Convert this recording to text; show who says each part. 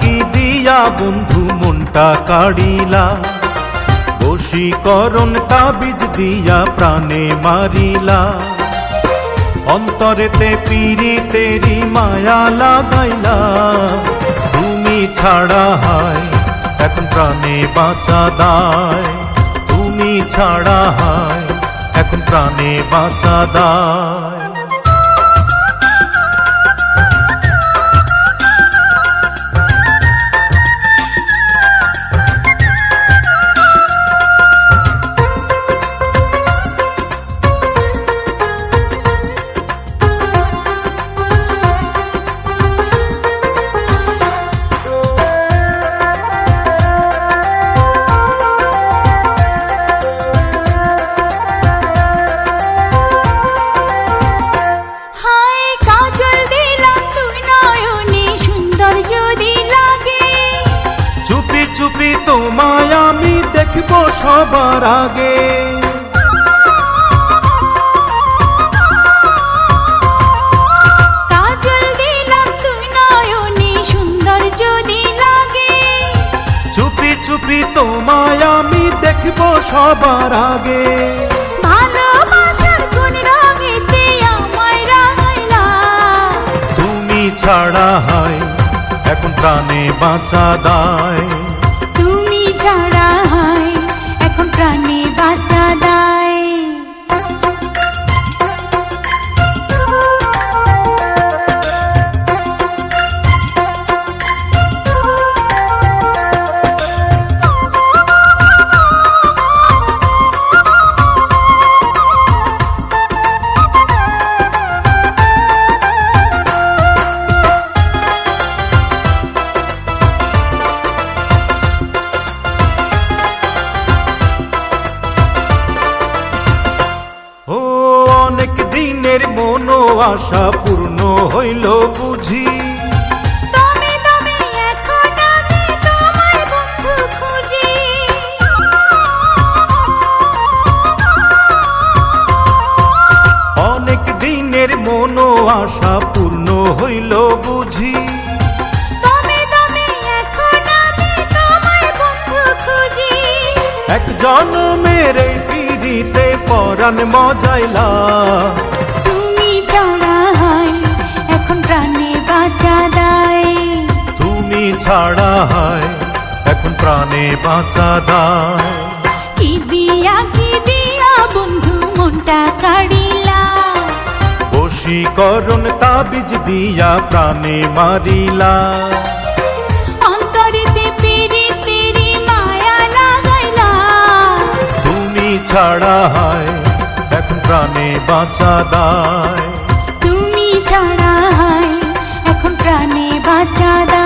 Speaker 1: কি দিয়া বন্ধু মনটা কাড়িলা। বশীকরণ তাবিজ দিয়া প্রাণে মারিলা। অন্তরেতে পিরি তেরি মায়া লাগাইলা। তুমি ছাড়া হয়, এখন প্রাণে বাঁচা দায়। তুমি ছাড়া হয়, এখন প্রাণে বাঁচা দায়। তোমায় আমি দেখব সবার আগে। চুপি চুপি তোমায় আমি দেখব সবার আগে। তুমি ছাড়া হয় এখন প্রাণে বাঁচা দায়।
Speaker 2: ছাড়া এখন প্রাণে
Speaker 1: আশা পূর্ণ হইল বুঝি। অনেক দিনের মনো আশা পূর্ণ হইল বুঝি।
Speaker 2: তুমি তুমি এখন আমি তোমায় বন্ধু
Speaker 1: এক জন্মের এই পিড়িতে পরাণ মজাইলা।
Speaker 2: ছাড়া হয় এখন প্রাণে বাঁচা দায়। কি দিয়া কি দিয়া বন্ধু মনটা কাড়িলা?
Speaker 1: বশীকরণ তাবিজ দিয়া প্রাণে মারিলা।
Speaker 2: তুমি ছাড়া হয় এখন প্রাণে বাঁচা দায়।
Speaker 1: তুমি ছাড়া হয় এখন প্রাণে বাঁচা দায়।